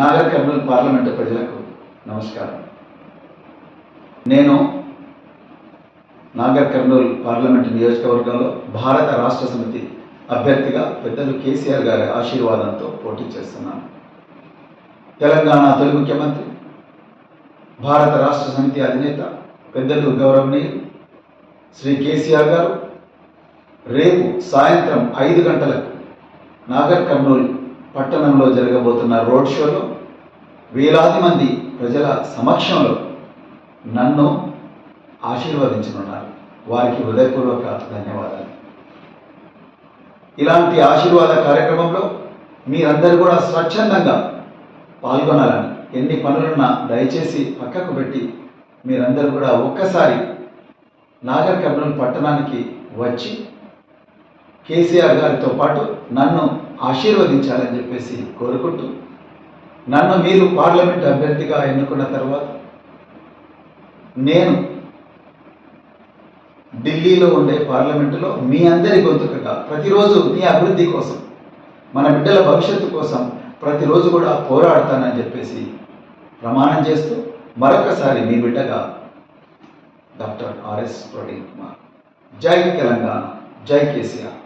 Nagar Kurnool parliament ప్రజలకు నమస్కారం. నేను నాగర్ కర్నూలు పార్లమెంటు నియోజకవర్గంలో భారత రాష్ట్ర సమితి అభ్యర్థిగా పెద్దలు కేసీఆర్ గారి ఆశీర్వాదంతో పోటీ చేస్తున్నాను. తెలంగాణ తొలి ముఖ్యమంత్రి భారత రాష్ట్ర సమితి అధినేత పెద్దలు గౌరవనీయులు శ్రీ కేసీఆర్ గారు రేపు సాయంత్రం ఐదు గంటలకు నాగర్ కర్నూలు పట్టణంలో జరగబోతున్న రోడ్ షోలో వేలాది మంది ప్రజల సమక్షంలో నన్ను ఆశీర్వదించనున్నారు. వారికి హృదయపూర్వక ధన్యవాదాలు. ఇలాంటి ఆశీర్వాద కార్యక్రమంలో మీరందరూ కూడా స్వచ్ఛందంగా పాల్గొనాలని ఎన్ని పనులున్నా దయచేసి పక్కకు పెట్టి మీరందరూ కూడా ఒక్కసారి నాగర్ కర్నూలు పట్టణానికి వచ్చి కేసీఆర్ గారితో పాటు నన్ను ఆశీర్వదించాలని చెప్పేసి కోరుకుంటూ నన్ను మీరు పార్లమెంట్ అభ్యర్థిగా ఎన్నుకున్న తర్వాత నేను ఢిల్లీలో ఉండే పార్లమెంటులో మీ అందరి గొంతుకగా ప్రతిరోజు మీ అభివృద్ధి కోసం మన బిడ్డల భవిష్యత్తు కోసం ప్రతిరోజు కూడా పోరాడతానని చెప్పేసి ప్రమాణం చేస్తూ మరొకసారి మీ బిడ్డగా డాక్టర్ ఆర్ఎస్ ప్రవీణ్ కుమార్. జై తెలంగాణ జై కేసీఆర్.